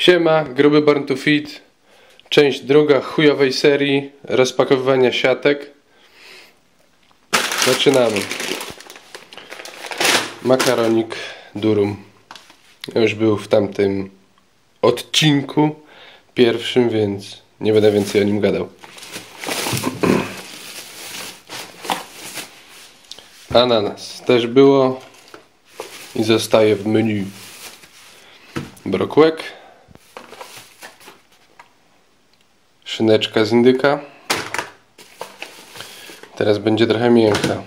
Siema, gruby Born to Fit. Część druga chujowej serii rozpakowywania siatek. Zaczynamy. Makaronik durum. Już był w tamtym odcinku pierwszym, więc nie będę więcej o nim gadał. Ananas też było i zostaje w menu. Brokłek. Szyneczka z indyka. Teraz będzie trochę mięcha.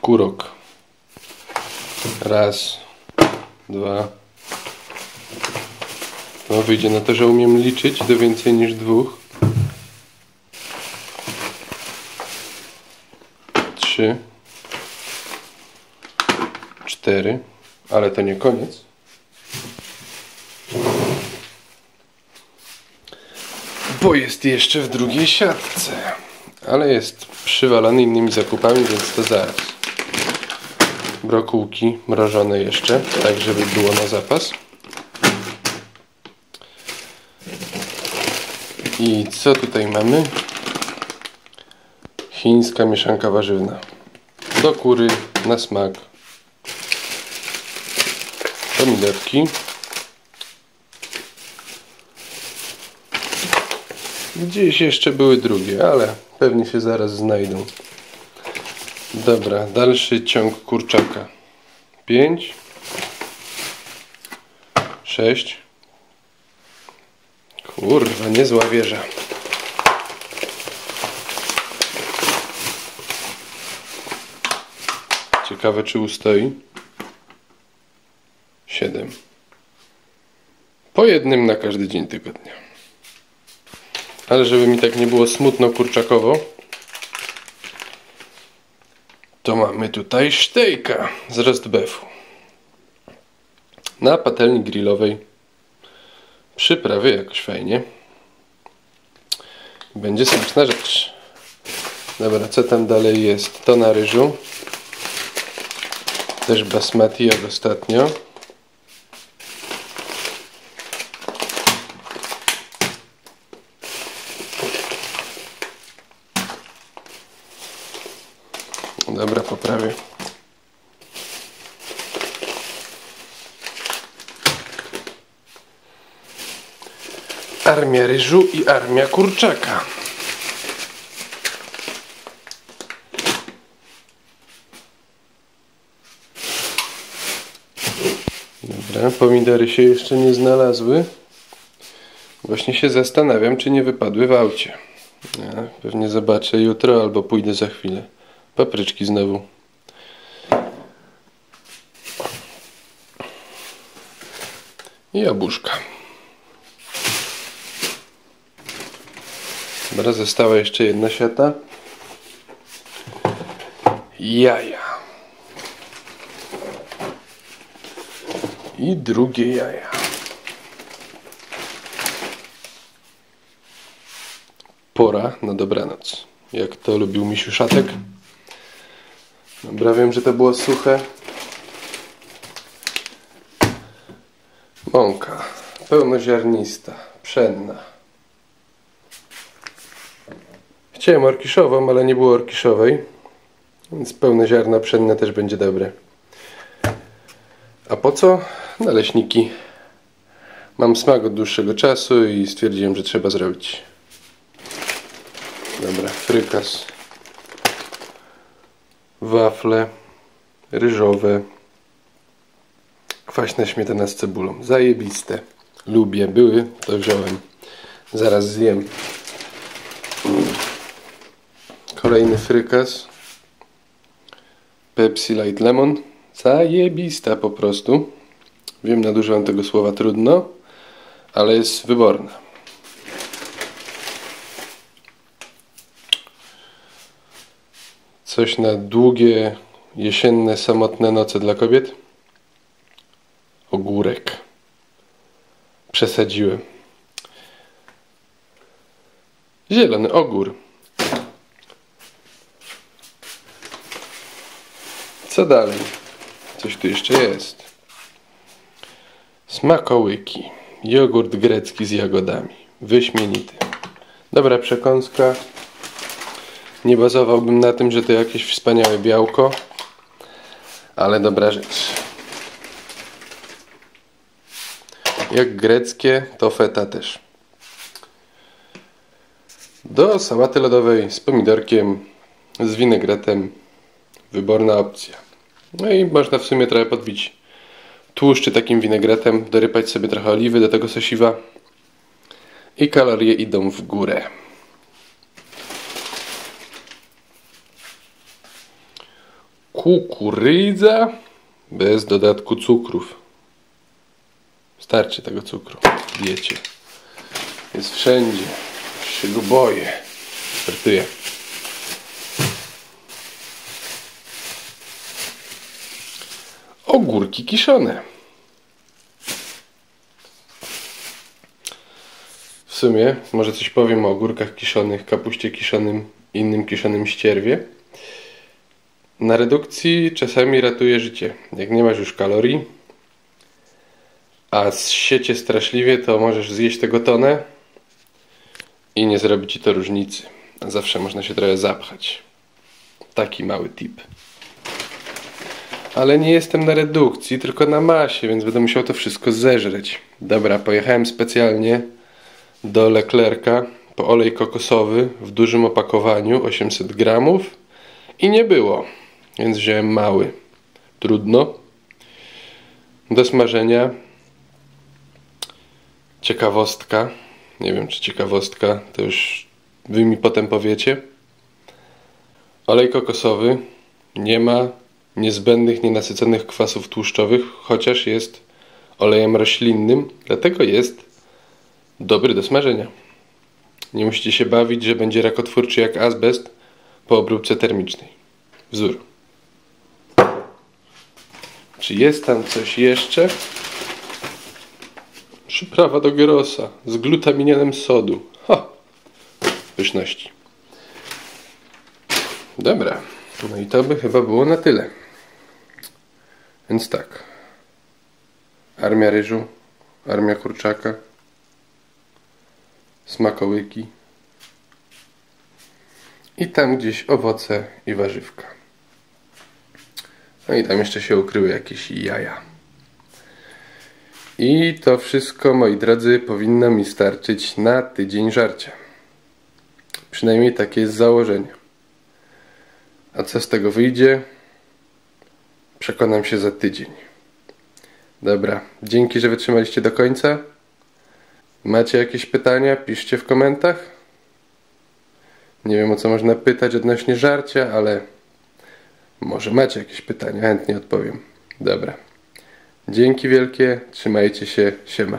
Kurok. Raz, dwa. No wyjdzie na to, że umiem liczyć do więcej niż dwóch. Trzy. Cztery. Ale to nie koniec. Bo jest jeszcze w drugiej siatce. Ale jest przywalony innymi zakupami, więc to zaraz. Brokułki mrożone jeszcze, tak żeby było na zapas. I co tutaj mamy? Chińska mieszanka warzywna. Do kury, na smak. Pomidorki. Gdzieś jeszcze były drugie, ale pewnie się zaraz znajdą. Dobra, dalszy ciąg kurczaka. 5 6 Kurwa, niezła wieża. Ciekawe, czy ustoi. 7 Po jednym na każdy dzień tygodnia. Ale żeby mi tak nie było smutno kurczakowo, to mamy tutaj sztejka z rostbefu. Na patelni grillowej przyprawy jakoś fajnie. Będzie smaczna rzecz. Dobra, co tam dalej jest? To na ryżu. Też basmati jak ostatnio. Dobra, poprawię. Armia ryżu i armia kurczaka. Dobra, pomidory się jeszcze nie znalazły. Właśnie się zastanawiam, czy nie wypadły w aucie. Ja, pewnie zobaczę jutro albo pójdę za chwilę. Papryczki znowu. I jabłuszka. Dobra, została jeszcze jedna siata. Jaja. I drugie jaja. Pora na dobranoc. Jak to lubił misiu szatek. Dobra, wiem, że to było suche. Mąka. Pełnoziarnista. Pszenna. Chciałem orkiszową, ale nie było orkiszowej. Więc pełne ziarna pszenne też będzie dobre. A po co? Naleśniki. Mam smak od dłuższego czasu i stwierdziłem, że trzeba zrobić. Dobra, frykas wafle ryżowe, kwaśna śmietana z cebulą. Zajebiste. Lubię. Były, to wziąłem. Zaraz zjem. Kolejny frykas. Pepsi Light Lemon. Zajebista po prostu. Wiem, nadużywam tego słowa trudno, ale jest wyborna. Coś na długie, jesienne, samotne noce dla kobiet? Ogórek. Przesadziłem. Zielony ogór. Co dalej? Coś tu jeszcze jest. Smakołyki. Jogurt grecki z jagodami. Wyśmienity. Dobra przekąska. Nie bazowałbym na tym, że to jakieś wspaniałe białko, ale dobra rzecz. Jak greckie, to feta też. Do sałaty lodowej z pomidorkiem, z winegretem. Wyborna opcja. No i można w sumie trochę podbić tłuszczy takim winegretem, dorypać sobie trochę oliwy do tego sosiwa i kalorie idą w górę. Kukurydza bez dodatku cukrów. Starczy tego cukru w diecie. Jest wszędzie. Się go boję. Ogórki kiszone. W sumie, może coś powiem o ogórkach kiszonych, kapuście kiszonym, innym kiszonym ścierwie. Na redukcji czasami ratuje życie. Jak nie masz już kalorii, a siecie straszliwie, to możesz zjeść tego tonę i nie zrobi ci to różnicy. Zawsze można się trochę zapchać. Taki mały tip. Ale nie jestem na redukcji, tylko na masie, więc będę musiał to wszystko zeżreć. Dobra, pojechałem specjalnie do Leclerca po olej kokosowy w dużym opakowaniu 800 gramów i nie było, więc wziąłem mały. Trudno. Do smażenia ciekawostka. Nie wiem, czy ciekawostka, to już wy mi potem powiecie. Olej kokosowy nie ma niezbędnych, nienasyconych kwasów tłuszczowych, chociaż jest olejem roślinnym, dlatego jest dobry do smażenia. Nie musicie się bawić, że będzie rakotwórczy jak azbest po obróbce termicznej. Wzór. Czy jest tam coś jeszcze? Przyprawa do gyrosa z glutaminianem sodu. Ha! Pyszności. Dobra. No i to by chyba było na tyle. Więc tak. Armia ryżu, armia kurczaka, smakołyki i tam gdzieś owoce i warzywka. No i tam jeszcze się ukryły jakieś jaja. I to wszystko, moi drodzy, powinno mi starczyć na tydzień żarcia. Przynajmniej takie jest założenie. A co z tego wyjdzie? Przekonam się za tydzień. Dobra, dzięki, że wytrzymaliście do końca. Macie jakieś pytania? Piszcie w komentarzach. Nie wiem o co można pytać odnośnie żarcia, ale może macie jakieś pytania, chętnie odpowiem. Dobra. Dzięki wielkie, trzymajcie się, siema.